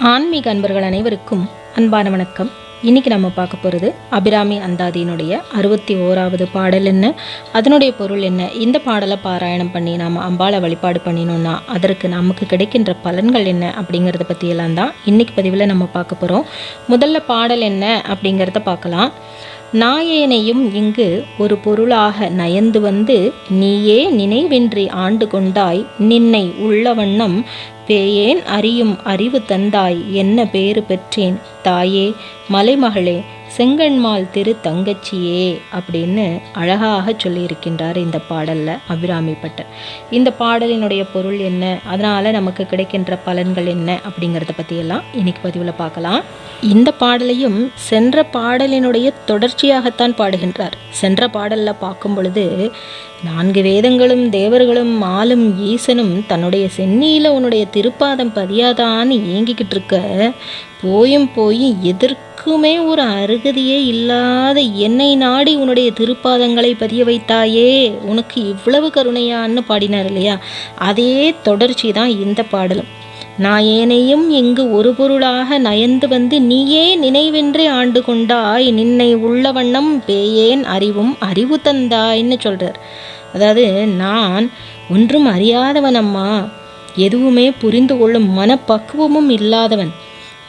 ஆன்மீக அன்பர்கள் அனைவருக்கும் அன்பான வணக்கம். இன்னைக்கு நம்ம பார்க்க போகிறது அபிராமி அந்தாதியினுடைய அறுபத்தி ஓராவது பாடல் என்ன? அதனுடைய பொருள் என்ன? இந்த பாடலை பாராயணம் பண்ணி நாம் அம்பாளை வழிபாடு பண்ணினோம்னா அதற்கு நமக்கு கிடைக்கின்ற பலன்கள் என்ன அப்படிங்கிறத பற்றியெல்லாம் தான் இன்னைக்கு பதிவில் நம்ம பார்க்க போகிறோம் முதல்ல பாடல் என்ன அப்படிங்கிறத பார்க்கலாம். நாயேனையும் இங்கு ஒரு பொருளாக நயந்து வந்து நீயே நினைவின்றி ஆண்டு கொண்டாய் நின்னை உள்ள வண்ணம் பேயேன் அறியும் அறிவு தந்தாய் என்ன பேறு பெற்றேன்? தாயே மலைமகளே செங்கண்மால் திரு தங்கச்சியே அப்படின்னு அழகாக சொல்லியிருக்கின்றார் இந்த பாடலில் அபிராமிப்பட்டர் இந்த பாடலினுடைய பொருள் என்ன? அதனால் நமக்கு கிடைக்கின்ற பலன்கள் என்ன? அப்படிங்கிறத பற்றியெல்லாம் இன்னைக்கு பதிவில் பார்க்கலாம். இந்த பாடலையும் சென்ற பாடலினுடைய தொடர்ச்சியாகத்தான் பாடுகின்றார். சென்ற பாடலில் பார்க்கும் பொழுது நான்கு வேதங்களும் தேவர்களும் மாலும் ஈசனும் தன்னுடைய சென்னியில் உன்னுடைய திருப்பாதம் பதியாதான்னு ஏங்கிக்கிட்டு இருக்க போயும் போய் எதற்குமே ஒரு அருகதியே இல்லாத என்னை நாடி உன்னுடைய திருப்பாதங்களை பதிய வைத்தாயே உனக்கு இவ்வளவு கருணையான்னு பாடினார் இல்லையா? அதே தொடர்ச்சி தான் இந்த பாடலும். நான் ஏனையும் இங்கு ஒரு பொருளாக நயந்து வந்து நீயே நினைவென்றே ஆண்டு கொண்டாய் நின்னை உள்ள வண்ணம் பேயேன் அறிவும் அறிவு தந்தாய்ன்னு சொல்கிறார் அதாவது நான் ஒன்றும் அறியாதவன் அம்மா. எதுவுமே புரிந்து கொள்ளும் மனப்பக்குவமும் இல்லாதவன்.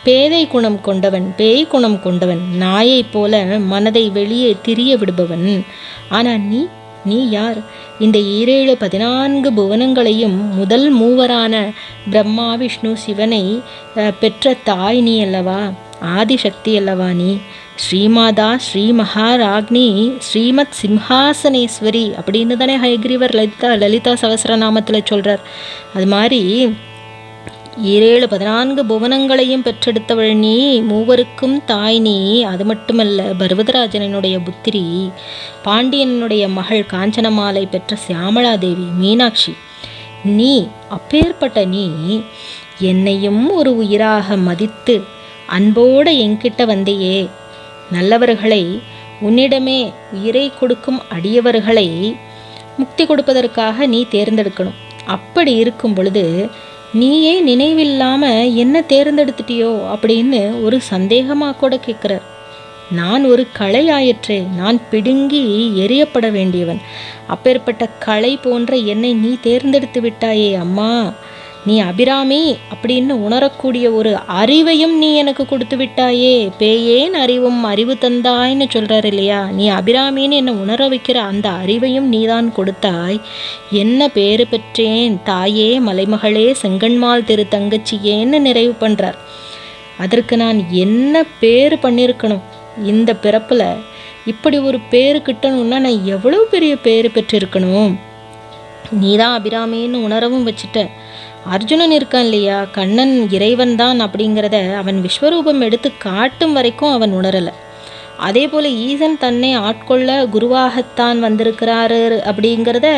பேதை குணம் கொண்டவன் பேய் குணம் கொண்டவன் நாயைப் போல மனதை வெளியே திரிய விடுபவன். ஆனால் நீ நீ யார்? இந்த ஈரேழு பதினான்கு புவனங்களையும் முதல் மூவரான பிரம்மா விஷ்ணு சிவனை பெற்ற தாய் நீ அல்லவா? ஆதிசக்தி அல்லவா நீ? ஸ்ரீமாதா ஸ்ரீ மகாராக்னி ஸ்ரீமத் சிம்ஹாசனேஸ்வரி அப்படின்னு தானே ஹயக்ரீவர் லலிதா லலிதா சகசரநாமத்தில் சொல்கிறார் அது மாதிரி ஈரேழு பதினான்கு புவனங்களையும் பெற்றெடுத்தவள் நீ மூவருக்கும் தாய் நீ. அது மட்டுமல்ல பர்வதராஜனனுடைய புத்திரி பாண்டியனுடைய மகள் காஞ்சனமாலை பெற்ற சியாமளாதேவி மீனாட்சி. நீ அப்பேற்பட்ட நீ என்னையும் ஒரு உயிராக மதித்து அன்போடு என்கிட்ட வந்தையே. நல்லவர்களை உன்னிடமே உயிரை கொடுக்கும் அடியவர்களை முக்தி கொடுப்பதற்காக நீ தேர்ந்தெடுக்கணும். அப்படி இருக்கும் பொழுது நீயே நினைவில்லாமல் என்ன தேர்ந்தெடுத்துட்டியோ அப்படின்னு ஒரு சந்தேகமாக கூட கேட்குறார். நான் ஒரு களை ஆயிற்றே நான் பிடுங்கி எரியப்பட வேண்டியவன். அப்பேற்பட்ட களை போன்ற என்னை நீ தேர்ந்தெடுத்து விட்டாயே அம்மா. நீ அபிராமி அப்படின்னு உணரக்கூடிய ஒரு அறிவையும் நீ எனக்கு கொடுத்து விட்டாயே. பேயேன் அறிவும் அறிவு தந்தாய்ன்னு சொல்கிறார் இல்லையா? நீ அபிராமின்னு என்னை உணர வைக்கிற அந்த அறிவையும் நீதான் கொடுத்தாய். என்ன பேறு பெற்றேன்? தாயே மலைமகளே செங்கன்மால் திரு தங்கச்சியேன்னு நிறைவு பண்ணுறார் அதற்கு நான் என்ன பேர் பண்ணியிருக்கணும் இந்த பிறப்பில் இப்படி ஒரு பேர் கிட்டணும்னா நான் எவ்வளோ பெரிய பேர் பெற்றிருக்கணும்? நீ தான் அபிராமின்னு உணரவும் வச்சுட்ட. அர்ஜுனன் இருக்கான் இல்லையா? கண்ணன் இறைவன் தான் அப்படிங்கிறத அவன் விஸ்வரூபம் எடுத்து காட்டும் வரைக்கும் அவன் உணரலை. அதே போல் ஈசன் தன்னை ஆட்கொள்ள குருவாகத்தான் வந்திருக்கிறாரு அப்படிங்கிறத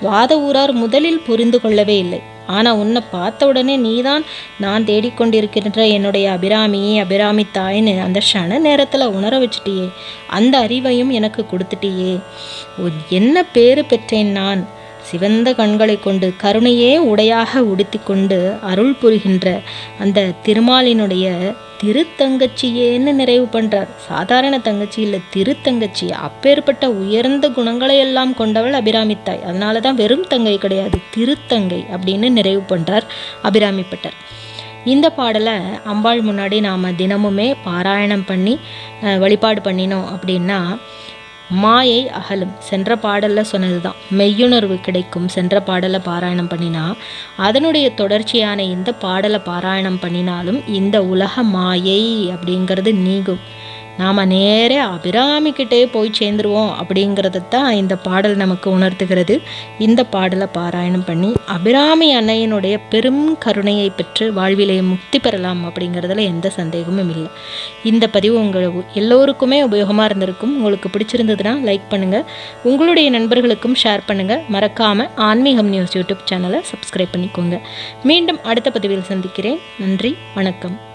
வாத ஊரார் முதலில் புரிந்து கொள்ளவே இல்லை. ஆனால் உன்னை பார்த்த உடனே நீதான் நான் தேடிக்கொண்டிருக்கின்ற என்னுடைய அபிராமி அபிராமி தாய்னு அந்த ஷன நேரத்தில் உணர வச்சுட்டியே. அந்த அறிவையும் எனக்கு கொடுத்துட்டியே. என்ன பேரு பெற்றேன் நான்? சிவந்த கண்களை கொண்டு கருணையே உடையாக உடுத்தி கொண்டு அருள் புரிகின்ற அந்த திருமாலினுடைய திருத்தங்கச்சியேன்னு நிறைவு பண்ணுறார் சாதாரண தங்கச்சி இல்லை திருத்தங்கச்சி அப்பேற்பட்ட உயர்ந்த குணங்களை எல்லாம் கொண்டவள் அபிராமித்தாய். அதனால தான் வெறும் தங்கை கிடையாது திருத்தங்கை அப்படின்னு நிறைவு பண்ணுறார் அபிராமிப்பட்டர். இந்த பாடலை அம்பாள் முன்னாடி நாம் தினமுமே பாராயணம் பண்ணி வழிபாடு பண்ணினோம் அப்படின்னா மாயை அகலும். சென்ற பாடலில் சொன்னது தான் மெய்யுணர்வு கிடைக்கும். சென்ற பாடலை பாராயணம் பண்ணினா அதனுடைய தொடர்ச்சியான இந்த பாடலை பாராயணம் பண்ணினாலும் இந்த உலக மாயை அப்படிங்கிறது நீங்கும். நாம் நேரே அபிராமிக்கிட்டே போய் சேர்ந்துருவோம் அப்படிங்கிறத தான் இந்த பாடல் நமக்கு உணர்த்துகிறது. இந்த பாடலை பாராயணம் பண்ணி அபிராமி அன்னையினுடைய பெரும் கருணையை பெற்று வாழ்விலே முக்தி பெறலாம் அப்படிங்கிறதுல எந்த சந்தேகமும் இல்லை. இந்த பதிவு உங்கள் எல்லோருக்குமே உபயோகமாக இருந்திருக்கும். உங்களுக்கு பிடிச்சிருந்ததுன்னா லைக் பண்ணுங்கள் உங்களுடைய நண்பர்களுக்கும் ஷேர் பண்ணுங்கள் மறக்காமல் ஆன்மீகம் நியூஸ் யூடியூப் சேனலை சப்ஸ்கிரைப் பண்ணிக்கோங்க. மீண்டும் அடுத்த பதிவில் சந்திக்கிறேன். நன்றி வணக்கம்.